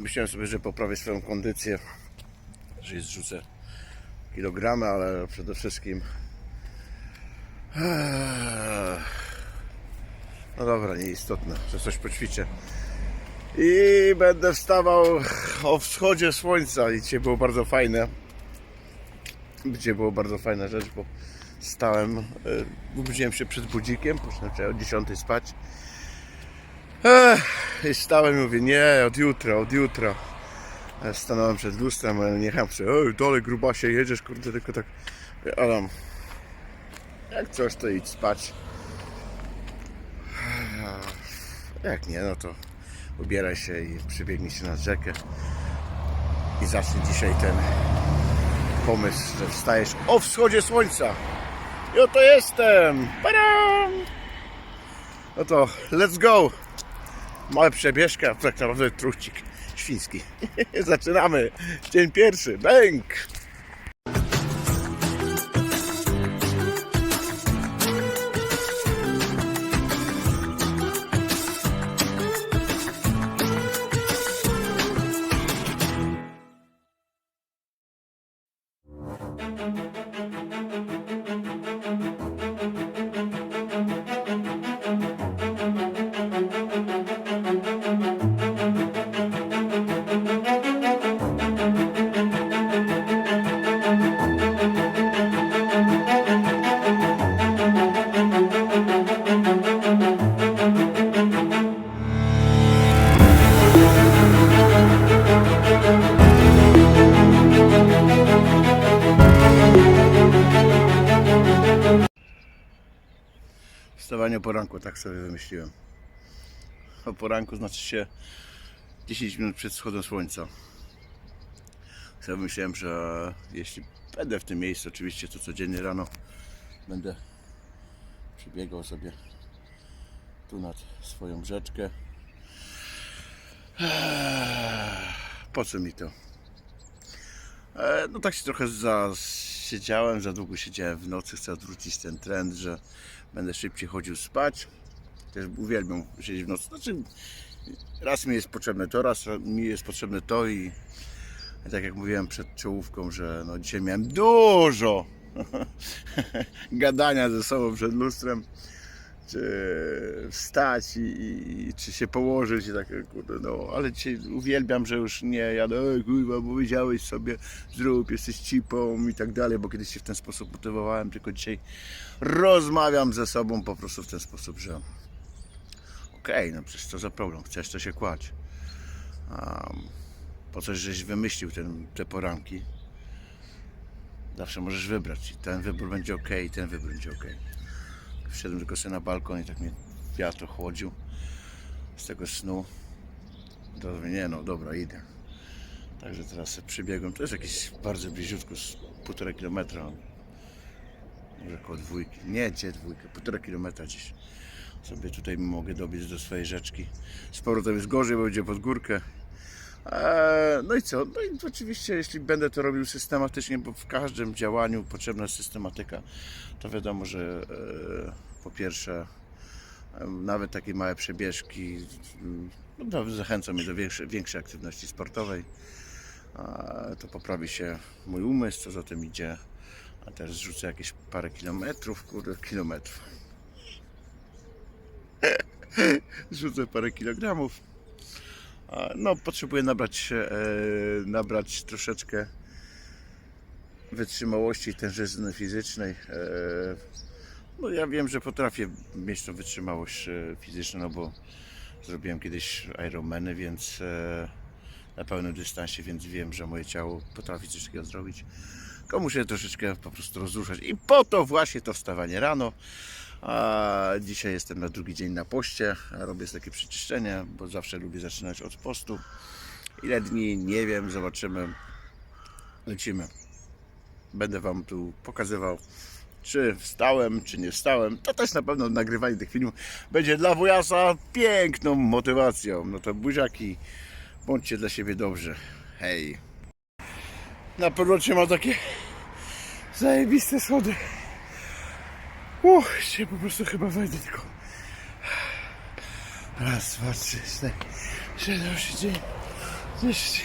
Myślałem sobie, że poprawię swoją kondycję, że zrzucę kilogramy, ale przede wszystkim no dobra, nieistotne, że coś poćwiczę. I będę wstawał o wschodzie słońca i dzisiaj było bardzo fajne. Dzisiaj było bardzo fajna rzecz, bo stałem, e, obudziłem się przed budzikiem, poszedłem o 10 spać. Ech, I stałem i mówię, nie, od jutra, od jutra. E, Stanąłem przed lustrem, ale nie chętnie, oj, dalej grubasie jedziesz, kurde, tylko tak, Mówię, Adam, jak coś to idź spać. Jak nie, no to ubieraj się i przybiegnij się na rzekę. I zacznij dzisiaj ten pomysł, że wstajesz o wschodzie słońca. I oto jestem. Padam! No to let's go. Mała przebieżka, tak naprawdę truchcik świński. Zaczynamy. Dzień pierwszy. Bęk! Wstawanie o poranku, tak sobie wymyśliłem. O poranku znaczy się 10 minut przed wschodem słońca. Sobie myślałem, że jeśli będę w tym miejscu, oczywiście to codziennie rano będę przebiegał sobie tu nad swoją rzeczkę. Po co mi to? E, No tak się trochę zasiedziałem, za długo siedziałem w nocy, chcę odwrócić ten trend, że będę szybciej chodził spać. Też uwielbiam siedzieć w nocy. Znaczy, raz mi jest potrzebne to, raz mi jest potrzebne to i tak jak mówiłem przed czołówką, że no dzisiaj miałem dużo gadania ze sobą przed lustrem czy wstać i, i, czy się położyć i tak, kurde, no, ale dzisiaj uwielbiam, że już nie jadę, ej kurwa, bo sobie, zrób, jesteś cipą i tak dalej, bo kiedyś się w ten sposób motywowałem, tylko dzisiaj rozmawiam ze sobą po prostu w ten sposób, że okej, no przecież to za problem, chcesz to się kładź. Um, po coś, żeś wymyślił ten, te poranki, zawsze możesz wybrać i ten wybór będzie ok, i ten wybór będzie ok. Wszedłem tylko sobie na balkon i tak mnie wiatr chłodził z tego snu. Mówię, nie no, dobra, idę. Także teraz sobie przybiegłem. To jest jakieś bardzo bliziutko, z półtora kilometra. Może około dwójki. Nie, gdzie dwójkę? Półtora kilometra gdzieś. Sobie tutaj mogę dobiec do swojej rzeczki. Z powrotem jest gorzej, bo będzie pod górkę. Eee, No i co? No i oczywiście, jeśli będę to robił systematycznie, bo w każdym działaniu potrzebna jest systematyka, to wiadomo, że e, po pierwsze, nawet takie małe przebieżki mm, no, zachęcą mnie do większej, większej aktywności sportowej. To poprawi się mój umysł, co za tym idzie. A też zrzucę jakieś parę kilometrów, kurde, kilometrów. Zrzucę parę kilogramów. No, potrzebuję nabrać, e, nabrać troszeczkę wytrzymałości tężyzny fizycznej. E, no, ja wiem, że potrafię mieć tą wytrzymałość e, fizyczną, no bo zrobiłem kiedyś Ironmany, więc na pełnym dystansie, więc wiem, że moje ciało potrafi coś takiego zrobić. Tylko muszę troszeczkę po prostu rozruszać. I po to właśnie to wstawanie rano. A dzisiaj jestem na drugi dzień na poście. Robię takie przeczyszczenie, bo zawsze lubię zaczynać od postu. Ile dni? Nie wiem, zobaczymy. Lecimy. Będę Wam tu pokazywał, czy wstałem, czy nie wstałem. To też na pewno nagrywanie tych filmów będzie dla wujasa piękną motywacją. No to buziaki, bądźcie dla siebie dobrzy. Hej. Na powrocie ma takie zajebiste schody. Uch, się po prostu chyba wejdę tylko. Raz, dwa, trzy, cztery, siedem, osiem, dziewięć, Cześć.